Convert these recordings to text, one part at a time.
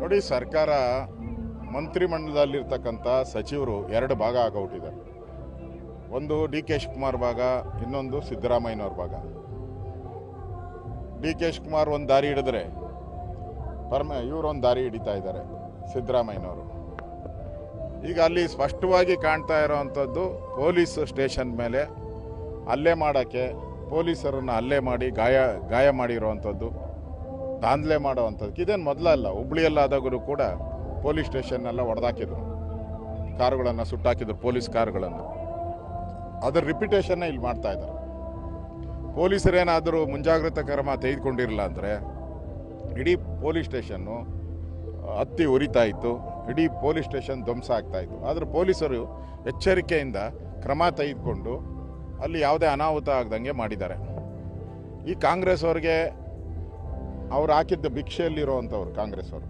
ನೋಡಿ, ಸರ್ಕಾರ ಮಂತ್ರಿಮಂಡಲದಲ್ಲಿರ್ತಕ್ಕಂಥ ಸಚಿವರು ಎರಡು ಭಾಗ ಆಗೋಗ್ಬಿಟ್ಟಿದ್ದಾರೆ ಒಂದು ಡಿ ಕೆ ಶಿವಕುಮಾರ್ ಭಾಗ, ಇನ್ನೊಂದು ಸಿದ್ದರಾಮಯ್ಯನವ್ರ ಭಾಗ. ಡಿ ಕೆ ಶಿವಕುಮಾರ್ ಒಂದು ದಾರಿ ಹಿಡಿದ್ರೆ, ಪರಮ ಇವರೊಂದು ದಾರಿ ಹಿಡಿತಾ ಇದ್ದಾರೆ, ಸಿದ್ದರಾಮಯ್ಯನವರು. ಈಗ ಅಲ್ಲಿ ಸ್ಪಷ್ಟವಾಗಿ ಕಾಣ್ತಾ ಇರೋವಂಥದ್ದು ಪೊಲೀಸ್ ಸ್ಟೇಷನ್ ಮೇಲೆ ಹಲ್ಲೆ ಮಾಡೋಕ್ಕೆ, ಪೊಲೀಸರನ್ನು ಹಲ್ಲೆ ಮಾಡಿ, ಗಾಯ ಗಾಯ ಮಾಡಿರೋವಂಥದ್ದು. ದಾಂಧಲೆ ಮಾಡೋವಂಥದ್ದು ಇದೇನು ಮೊದಲಲ್ಲ ಹುಬ್ಳಿಯಲ್ಲಾದಾಗೂ ಕೂಡ ಪೊಲೀಸ್ ಸ್ಟೇಷನ್ನೆಲ್ಲ ಹೊಡೆದಾಕಿದ್ರು ಕಾರುಗಳನ್ನು ಸುಟ್ಟಾಕಿದ್ರು, ಪೊಲೀಸ್ ಕಾರುಗಳನ್ನು. ಅದರ ರಿಪಿಟೇಷನ್ನ ಇಲ್ಲಿ ಮಾಡ್ತಾ ಇದ್ದಾರೆ. ಪೊಲೀಸರೇನಾದರೂ ಮುಂಜಾಗ್ರತಾ ಕ್ರಮ ತೆಗೆದುಕೊಂಡಿರಲಿಲ್ಲ ಅಂದರೆ, ಇಡೀ ಪೊಲೀಸ್ ಸ್ಟೇಷನ್ನು ಹತ್ತಿ ಉರಿತಾ ಇತ್ತು, ಇಡೀ ಪೊಲೀಸ್ ಸ್ಟೇಷನ್ ಧ್ವಂಸ ಆಗ್ತಾ ಇತ್ತು. ಆದರೆ ಪೊಲೀಸರು ಎಚ್ಚರಿಕೆಯಿಂದ ಕ್ರಮ ತೆಗೆದುಕೊಂಡು ಅಲ್ಲಿ ಯಾವುದೇ ಅನಾಹುತ ಆಗದಂಗೆ ಮಾಡಿದ್ದಾರೆ. ಈ ಕಾಂಗ್ರೆಸ್ ಅವ್ರಿಗೆ ಅವ್ರು ಹಾಕಿದ್ದ ಭಿಕ್ಷೆಯಲ್ಲಿರುವಂಥವ್ರು ಕಾಂಗ್ರೆಸ್ ಅವರು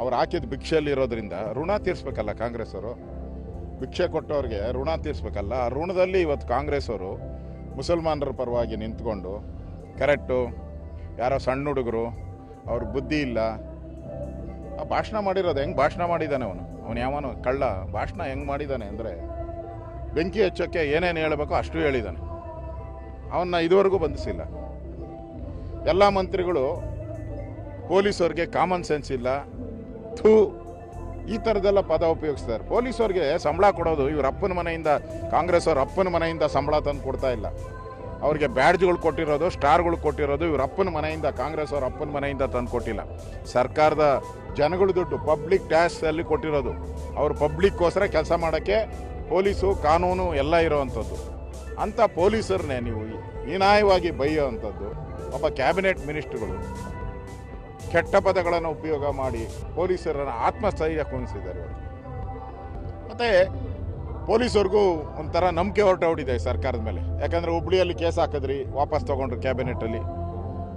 ಅವ್ರು ಹಾಕಿದ ಭಿಕ್ಷೆಯಲ್ಲಿರೋದ್ರಿಂದ ಋಣ ತೀರಿಸ್ಬೇಕಲ್ಲ ಕಾಂಗ್ರೆಸ್ ಅವರು ಭಿಕ್ಷೆ ಕೊಟ್ಟವ್ರಿಗೆ ಋಣ ತೀರಿಸ್ಬೇಕಲ್ಲ. ಆ ಋಣದಲ್ಲಿ ಇವತ್ತು ಕಾಂಗ್ರೆಸ್ ಅವರು ಮುಸಲ್ಮಾನರ ಪರವಾಗಿ ನಿಂತ್ಕೊಂಡು ಕರೆಕ್ಟು ಯಾರೋ ಸಣ್ಣ ಹುಡುಗರು, ಅವ್ರ ಬುದ್ಧಿ ಇಲ್ಲ. ಆ ಭಾಷಣ ಮಾಡಿರೋದು ಹೆಂಗೆ ಭಾಷಣ ಮಾಡಿದ್ದಾನೆ ಅವನು? ಅವನು ಯಾವನು ಕಳ್ಳ ಭಾಷಣ ಹೆಂಗೆ ಮಾಡಿದ್ದಾನೆ ಅಂದರೆ ಬೆಂಕಿ ಹಚ್ಚೋಕ್ಕೆ ಏನೇನು ಹೇಳಬೇಕೋ ಅಷ್ಟು ಹೇಳಿದ್ದಾನೆ ಅವನ್ನ ಇದುವರೆಗೂ ಬಂಧಿಸಿಲ್ಲ. ಎಲ್ಲ ಮಂತ್ರಿಗಳು ಪೊಲೀಸವ್ರಿಗೆ ಕಾಮನ್ ಸೆನ್ಸ್ ಇಲ್ಲ. ಥೂ, ಈ ಥರದ್ದೆಲ್ಲ ಪದ ಉಪಯೋಗಿಸ್ತಾರೆ. ಪೊಲೀಸವ್ರಿಗೆ ಸಂಬಳ ಕೊಡೋದು, ಇವ್ರ ಅಪ್ಪನ ಮನೆಯಿಂದ, ಕಾಂಗ್ರೆಸ್ ಅವ್ರ ಅಪ್ಪನ ಮನೆಯಿಂದ ಸಂಬಳ ತಂದು ಕೊಡ್ತಾ ಇಲ್ಲ. ಅವ್ರಿಗೆ ಬ್ಯಾಡ್ಜ್ಗಳು ಕೊಟ್ಟಿರೋದು, ಸ್ಟಾರ್ಗಳು ಕೊಟ್ಟಿರೋದು ಇವ್ರ ಅಪ್ಪನ ಮನೆಯಿಂದ, ಕಾಂಗ್ರೆಸ್ ಅವ್ರ ಅಪ್ಪನ ಮನೆಯಿಂದ ತಂದು ಕೊಟ್ಟಿಲ್ಲ. ಸರ್ಕಾರದ ಜನಗಳ ದುಡ್ಡು ಪಬ್ಲಿಕ್ ಟ್ಯಾಕ್ಸಲ್ಲಿ ಕೊಟ್ಟಿರೋದು. ಅವ್ರು ಪಬ್ಲಿಕ್ಕೋಸ್ಕರ ಕೆಲಸ ಮಾಡೋಕ್ಕೆ ಪೊಲೀಸು, ಕಾನೂನು ಎಲ್ಲ ಇರೋವಂಥದ್ದು. ಅಂಥ ಪೊಲೀಸರನ್ನೇ ನೀವು ಹೀನಾಯವಾಗಿ ಬೈಯೋವಂಥದ್ದು ಒಬ್ಬ ಕ್ಯಾಬಿನೆಟ್ ಮಿನಿಸ್ಟ್ರುಗಳು ಕೆಟ್ಟ ಪದಗಳನ್ನು ಉಪಯೋಗ ಮಾಡಿ ಪೊಲೀಸರನ್ನು ಆತ್ಮಸ್ಥೈರ್ಯ ಕುಣಿಸಿದ್ದಾರೆ ಮತ್ತು ಪೊಲೀಸರಿಗೂ ಒಂಥರ ನಂಬಿಕೆ ಹೊರಟೋಡಿದೆ ಸರ್ಕಾರದ ಮೇಲೆ. ಯಾಕಂದರೆ ಹುಬ್ಳಿಯಲ್ಲಿ ಕೇಸ್ ಹಾಕಿದ್ರಿ, ವಾಪಸ್ ತೊಗೊಂಡ್ರು ಕ್ಯಾಬಿನೆಟಲ್ಲಿ.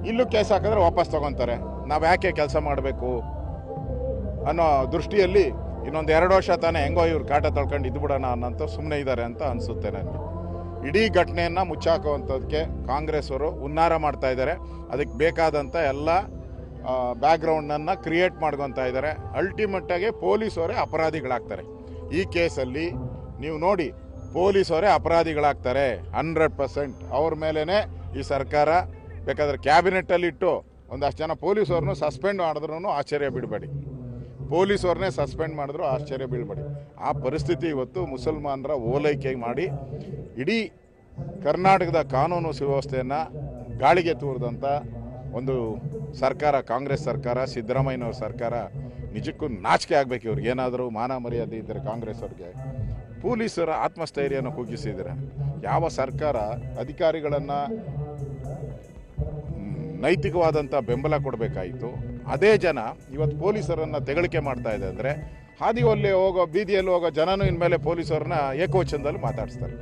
ಇಲ್ಲೂ ಕೇಸ್ ಹಾಕಿದ್ರೆ ವಾಪಸ್ ತೊಗೊತಾರೆ. ನಾವು ಯಾಕೆ ಕೆಲಸ ಮಾಡಬೇಕು ಅನ್ನೋ ದೃಷ್ಟಿಯಲ್ಲಿ ಇನ್ನೊಂದು ಎರಡು ವರ್ಷ ತಾನೇ ಹೆಂಗೋ ಇವ್ರು ಕಾಟ ತಳ್ಕೊಂಡು ಇದ್ಬಿಡೋಣ ಅನ್ನೋಂಥ ಸುಮ್ಮನೆ ಇದ್ದಾರೆ ಅಂತ ಅನಿಸುತ್ತೆ ನನಗೆ. ಇಡೀ ಘಟನೆಯನ್ನು ಮುಚ್ಚಾಕುವಂಥದ್ದಕ್ಕೆ ಕಾಂಗ್ರೆಸ್ ಅವರು ಹುನ್ನಾರ ಮಾಡ್ತಾ ಇದ್ದಾರೆ. ಅದಕ್ಕೆ ಬೇಕಾದಂಥ ಎಲ್ಲ ಬ್ಯಾಕ್ಗ್ರೌಂಡನ್ನು ಕ್ರಿಯೇಟ್ ಮಾಡ್ಕೊತಾ ಇದ್ದಾರೆ. ಅಲ್ಟಿಮೇಟಾಗಿ ಪೊಲೀಸವರೇ ಅಪರಾಧಿಗಳಾಗ್ತಾರೆ. ಈ ಕೇಸಲ್ಲಿ ನೀವು ನೋಡಿ, ಪೊಲೀಸವರೇ ಅಪರಾಧಿಗಳಾಗ್ತಾರೆ ಹಂಡ್ರೆಡ್ ಪರ್ಸೆಂಟ್ ಅವ್ರ ಮೇಲೇ ಈ ಸರ್ಕಾರ, ಬೇಕಾದ್ರೆ ಕ್ಯಾಬಿನೆಟ್ಟಲ್ಲಿಟ್ಟು ಒಂದಷ್ಟು ಜನ ಪೊಲೀಸವ್ರನ್ನೂ ಸಸ್ಪೆಂಡ್ ಮಾಡಿದ್ರೂ ಆಶ್ಚರ್ಯ ಬಿಡಬೇಡಿ. ಪೊಲೀಸವ್ರನ್ನೇ ಸಸ್ಪೆಂಡ್ ಮಾಡಿದ್ರು, ಆಶ್ಚರ್ಯ ಬೀಳ್ಬೇಡಿ. ಆ ಪರಿಸ್ಥಿತಿ ಇವತ್ತು ಮುಸಲ್ಮಾನರ ಓಲೈಕೆ ಮಾಡಿ, ಇಡೀ ಕರ್ನಾಟಕದ ಕಾನೂನು ಸುವ್ಯವಸ್ಥೆಯನ್ನು ಗಾಳಿಗೆ ತೂರಿದಂಥ ಒಂದು ಸರ್ಕಾರ, ಕಾಂಗ್ರೆಸ್ ಸರ್ಕಾರ, ಸಿದ್ದರಾಮಯ್ಯನವ್ರ ಸರ್ಕಾರ ನಿಜಕ್ಕೂ ನಾಚಿಕೆ ಆಗಬೇಕು ಇವ್ರಿಗೆ. ಏನಾದರೂ ಮಾನ ಮರ್ಯಾದೆ ಇದ್ದರೆ ಕಾಂಗ್ರೆಸ್ ಅವ್ರಿಗೆ. ಪೊಲೀಸರ ಆತ್ಮಸ್ಥೈರ್ಯನ ಕುಗ್ಗಿಸಿದರೆ ಯಾವ ಸರ್ಕಾರ ಅಧಿಕಾರಿಗಳನ್ನು ನೈತಿಕವಾದಂಥ ಬೆಂಬಲ ಕೊಡಬೇಕಾಯಿತು? ಅದೇ ಜನ ಇವತ್ತು ಪೊಲೀಸರನ್ನು ತೆಗಳಿಕೆ ಮಾಡ್ತಾ ಇದೆ ಅಂದರೆ ಹಾದಿಯಲ್ಲಿ ಹೋಗೋ, ಬೀದಿಯಲ್ಲಿ ಹೋಗೋ ಜನನೂ ಇನ್ಮೇಲೆ ಪೊಲೀಸರನ್ನ ಏಕವಚನದಲ್ಲಿ ಮಾತಾಡಿಸ್ತಾರೆ.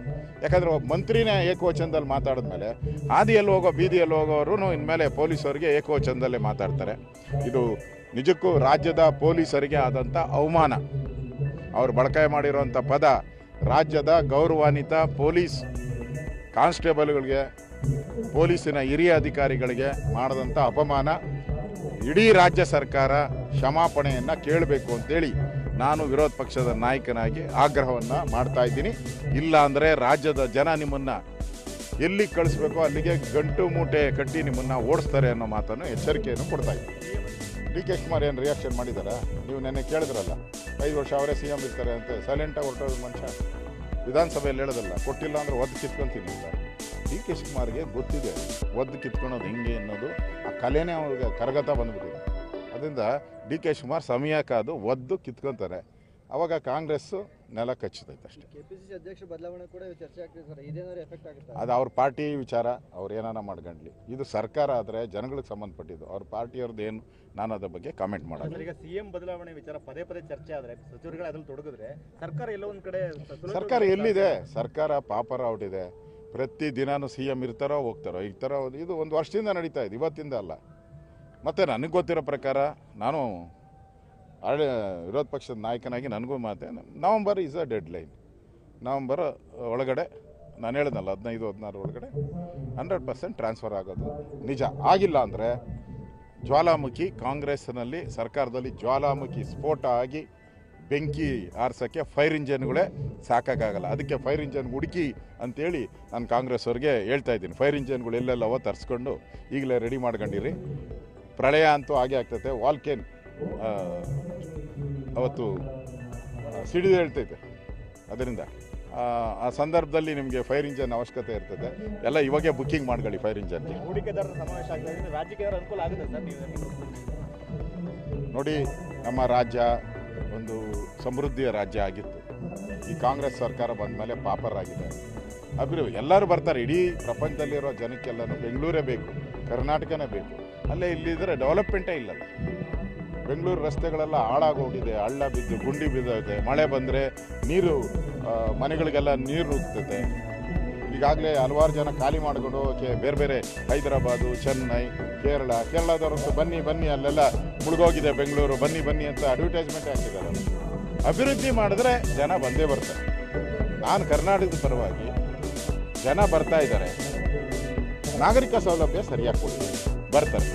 ಯಾಕಂದರೆ ಒಬ್ಬ ಮಂತ್ರಿನೇ ಏಕವಚನದಲ್ಲಿ ಮಾತಾಡಿದ್ಮೇಲೆ ಹಾದಿಯಲ್ಲಿ ಹೋಗೋ, ಬೀದಿಯಲ್ಲಿ ಹೋಗೋರು ಇನ್ಮೇಲೆ ಪೊಲೀಸರಿಗೆ ಏಕವಚನದಲ್ಲೇ ಮಾತಾಡ್ತಾರೆ. ಇದು ನಿಜಕ್ಕೂ ರಾಜ್ಯದ ಪೊಲೀಸರಿಗೆ ಆದಂಥ ಅವಮಾನ. ಅವರು ಬಳಕೆ ಮಾಡಿರುವಂಥ ಪದ ರಾಜ್ಯದ ಗೌರವಾನ್ವಿತ ಪೊಲೀಸ್ ಕಾನ್ಸ್ಟೇಬಲ್ಗಳಿಗೆ, ಪೊಲೀಸಿನ ಹಿರಿಯ ಅಧಿಕಾರಿಗಳಿಗೆ ಮಾಡಿದಂಥ ಅಪಮಾನ. ಇಡೀ ರಾಜ್ಯ ಸರ್ಕಾರ ಕ್ಷಮಾಪಣೆಯನ್ನು ಕೇಳಬೇಕು ಅಂತೇಳಿ ನಾನು ವಿರೋಧ ಪಕ್ಷದ ನಾಯಕನಾಗಿ ಆಗ್ರಹವನ್ನು ಮಾಡ್ತಾ ಇದ್ದೀನಿ. ಇಲ್ಲ ಅಂದರೆ ರಾಜ್ಯದ ಜನ ನಿಮ್ಮನ್ನು ಎಲ್ಲಿ ಕಳಿಸ್ಬೇಕೋ ಅಲ್ಲಿಗೆ ಗಂಟು ಮೂಟೆ ಕಟ್ಟಿ ನಿಮ್ಮನ್ನು ಓಡಿಸ್ತಾರೆ ಅನ್ನೋ ಮಾತನ್ನು ಎಚ್ಚರಿಕೆಯನ್ನು ಕೊಡ್ತಾ ಇದ್ದೀನಿ. ಡಿ ಕೆ ಕುಮಾರ್ ಏನು ರಿಯಾಕ್ಷನ್ ಮಾಡಿದಾರಾ? ನೀವು ನೆನ್ನೆ ಕೇಳಿದ್ರಲ್ಲ, ಐದು ವರ್ಷ ಅವರೇ ಸಿ ಎಂ ಇರ್ತಾರೆ ಅಂತ ಸೈಲೆಂಟಾಗಿ ಹೊರಟೋದು ಮನುಷ್ಯ. ವಿಧಾನಸಭೆಯಲ್ಲಿ ಹೇಳೋದಲ್ಲ, ಕೊಟ್ಟಿಲ್ಲ ಅಂದ್ರೆ ಒದ್ದು ಕಿತ್ಕೊಂತೀನಿ ಅಂತ. ಡಿ ಕೆ ಶಿವಕುಮಾರ್ಗೆ ಗೊತ್ತಿದೆ. ಒದ್ದು ಕಿತ್ಕೊಳೋದು ಹೆಂಗೆ ಅನ್ನೋದು ಆ ಕಲೆನೇ ಅವ್ರಿಗೆ ಕರಗತ ಬಂದ್ಬಿಟ್ಟಿದೆ. ಅದರಿಂದ ಡಿ ಕೆ ಶಿವಕುಮಾರ್ ಸಮಯಕ್ಕೆ ಕಾದು ಒದ್ದು ಕಿತ್ಕೊತಾರೆ ಅವಾಗ ಕಾಂಗ್ರೆಸ್ಸು ನೆಲ ಕಚ್ಚುತ್ತೈತೆ ಅಷ್ಟೇ. ಕೆಪಿಸಿಸಿ ಅಧ್ಯಕ್ಷ ಬದಲಾವಣೆ ಕೂಡ ಚರ್ಚೆ ಆಗ್ತಿದೆ ಸರ್. ಇದೇನಾದ್ರು ಎಫೆಕ್ಟ್ ಆಗುತ್ತೆ? ಅದು ಅವ್ರ ಪಾರ್ಟಿ ವಿಚಾರ ಅವ್ರು ಏನಾರ ಮಾಡ್ಕೊಂಡ್ಲಿ. ಇದು ಸರ್ಕಾರ ಆದರೆ ಜನಗಳಿಗೆ ಸಂಬಂಧಪಟ್ಟಿದ್ದು. ಅವ್ರ ಪಾರ್ಟಿಯವ್ರದ್ದು ಏನು ನಾನು ಅದ್ರ ಬಗ್ಗೆ ಕಾಮೆಂಟ್ ಮಾಡೋದು. ಈಗ ಸಿ ಎಂ ಬದಲಾವಣೆ ವಿಚಾರ ಪದೇ ಪದೇ ಚರ್ಚೆ ಆದರೆ ಸಚಿವರುಗಳು ಅದ್ರಲ್ಲಿ ತೊಡಗಿದ್ರೆ ಸರ್ಕಾರ ಎಲ್ಲೋ ಒಂದು ಕಡೆ ಸರ್ಕಾರ ಎಲ್ಲಿದೆ? ಸರ್ಕಾರ ಪಾಪರ ಔಟಿದೆ ಪ್ರತಿ ದಿನಾನು ಸಿ ಎಂ ಇರ್ತಾರೋ ಹೋಗ್ತಾರೋ? ಥರ ಇದು ಒಂದು ವರ್ಷದಿಂದ ನಡೀತಾ ಇದೆ, ಇವತ್ತಿಂದ ಅಲ್ಲ. ಮತ್ತು ನನಗೆ ಗೊತ್ತಿರೋ ಪ್ರಕಾರ ನಾನು ಆಡ ವಿರೋಧ ಪಕ್ಷದ ನಾಯಕನಾಗಿ ನನಗೂ ಮಾತೆ, November is a deadline November ಒಳಗಡೆ, ನಾನು ಹೇಳಿದ್ನಲ್ಲ, ಹದಿನೈದು, ಹದಿನಾರು ಒಳಗಡೆ ಹಂಡ್ರೆಡ್ ಪರ್ಸೆಂಟ್ ಟ್ರಾನ್ಸ್ಫರ್ ಆಗೋದು. ನಿಜ ಆಗಿಲ್ಲ ಅಂದರೆ ಜ್ವಾಲಾಮುಖಿ ಕಾಂಗ್ರೆಸ್ನಲ್ಲಿ ಸರ್ಕಾರದಲ್ಲಿ ಜ್ವಾಲಾಮುಖಿ ಸ್ಫೋಟ ಆಗಿ ಬೆಂಕಿ ಆರಿಸೋಕ್ಕೆ ಫೈರ್ ಇಂಜನ್ಗಳೇ ಸಾಕಾಗಲ್ಲ. ಅದಕ್ಕೆ ಫೈರ್ ಇಂಜನ್ ಹುಡುಕಿ ಅಂತೇಳಿ ನಾನು ಕಾಂಗ್ರೆಸ್ ಅವ್ರಿಗೆ ಹೇಳ್ತಾ ಇದ್ದೀನಿ. ಫೈರ್ ಇಂಜನ್ಗಳು ಎಲ್ಲೆಲ್ಲವೋ ತರಿಸ್ಕೊಂಡು ಈಗಲೇ ರೆಡಿ ಮಾಡ್ಕೊಂಡಿರಿ. ಪ್ರಳಯ ಅಂತೂ ಹಾಗೆ ಆಗ್ತೈತೆ. ವಾಲ್ಕೇನ್ ಅವತ್ತು ಸಿಡಿದು ಹೇಳ್ತೈತೆ. ಅದರಿಂದ ಆ, ಸಂದರ್ಭದಲ್ಲಿ ನಿಮಗೆ ಫೈರ್ ಇಂಜನ್ ಅವಶ್ಯಕತೆ ಇರ್ತದೆ. ಎಲ್ಲ ಇವಾಗೇ ಬುಕ್ಕಿಂಗ್ ಮಾಡ್ಕೊಳ್ಳಿ ಫೈರ್ ಇಂಜನ್ಗೆ ಹೂಡಿಕೆದಾರರ ಸಮಾವೇಶ ಆಗ್ತದೆ ರಾಜ್ಯಕ್ಕೆ ಅನುಕೂಲ ಆಗುತ್ತೆ ಸರ್ ನೋಡಿ ನಮ್ಮ ರಾಜ್ಯ ಒಂದು ಸಮೃದ್ಧಿಯ ರಾಜ್ಯ ಆಗಿತ್ತು. ಈ ಕಾಂಗ್ರೆಸ್ ಸರ್ಕಾರ ಬಂದ ಮೇಲೆ ಪಾಪರಾಗಿದೆ. ಅಭಿವೃದ್ಧಿ, ಎಲ್ಲರೂ ಬರ್ತಾರೆ. ಇಡೀ ಪ್ರಪಂಚದಲ್ಲಿರೋ ಜನಕ್ಕೆಲ್ಲನೂ ಬೆಂಗಳೂರೇ ಬೇಕು, ಕರ್ನಾಟಕನೇ ಬೇಕು. ಅಲ್ಲೇ ಇಲ್ಲಿದ್ರೆ ಡೆವಲಪ್ಮೆಂಟೇ ಇಲ್ಲ. ಬೆಂಗಳೂರು ರಸ್ತೆಗಳೆಲ್ಲ ಹಾಳಾಗೋಗಿದೆ, ಹಳ್ಳ ಬಿದ್ದು, ಗುಂಡಿ ಬಿದ್ದೋಗಿದೆ, ಮಳೆ ಬಂದರೆ ನೀರು ಮನೆಗಳಿಗೆಲ್ಲ ನೀರು ನುಗ್ತದೆ ಈಗಾಗಲೇ ಹಲವಾರು ಜನ ಖಾಲಿ ಮಾಡಿಕೊಂಡು ಬೇರೆ ಬೇರೆ ಹೈದರಾಬಾದು, ಚೆನ್ನೈ, ಕೇರಳ, ಕೇರಳದವರಂತೂ ಬನ್ನಿ ಬನ್ನಿ ಅಲ್ಲೆಲ್ಲ ಮುಳುಗೋಗಿದೆ ಬೆಂಗಳೂರು. ಬನ್ನಿ ಬನ್ನಿ ಅಂತ ಅಡ್ವರ್ಟೈಸ್ಮೆಂಟ್ ಹಾಕಿದ್ದಾರೆ. ಅಭಿವೃದ್ಧಿ ಮಾಡಿದ್ರೆ ಜನ ಬಂದೇ ಬರ್ತಾರೆ. ನಾನು ಕರ್ನಾಟಕದ ಪರವಾಗಿ ಜನ ಬರ್ತಾ ಇದ್ದಾರೆ. ನಾಗರಿಕ ಸೌಲಭ್ಯ ಸರಿಯಾಗಿ ಕೊಡ್ತೀನಿ ಬರ್ತಾರೆ.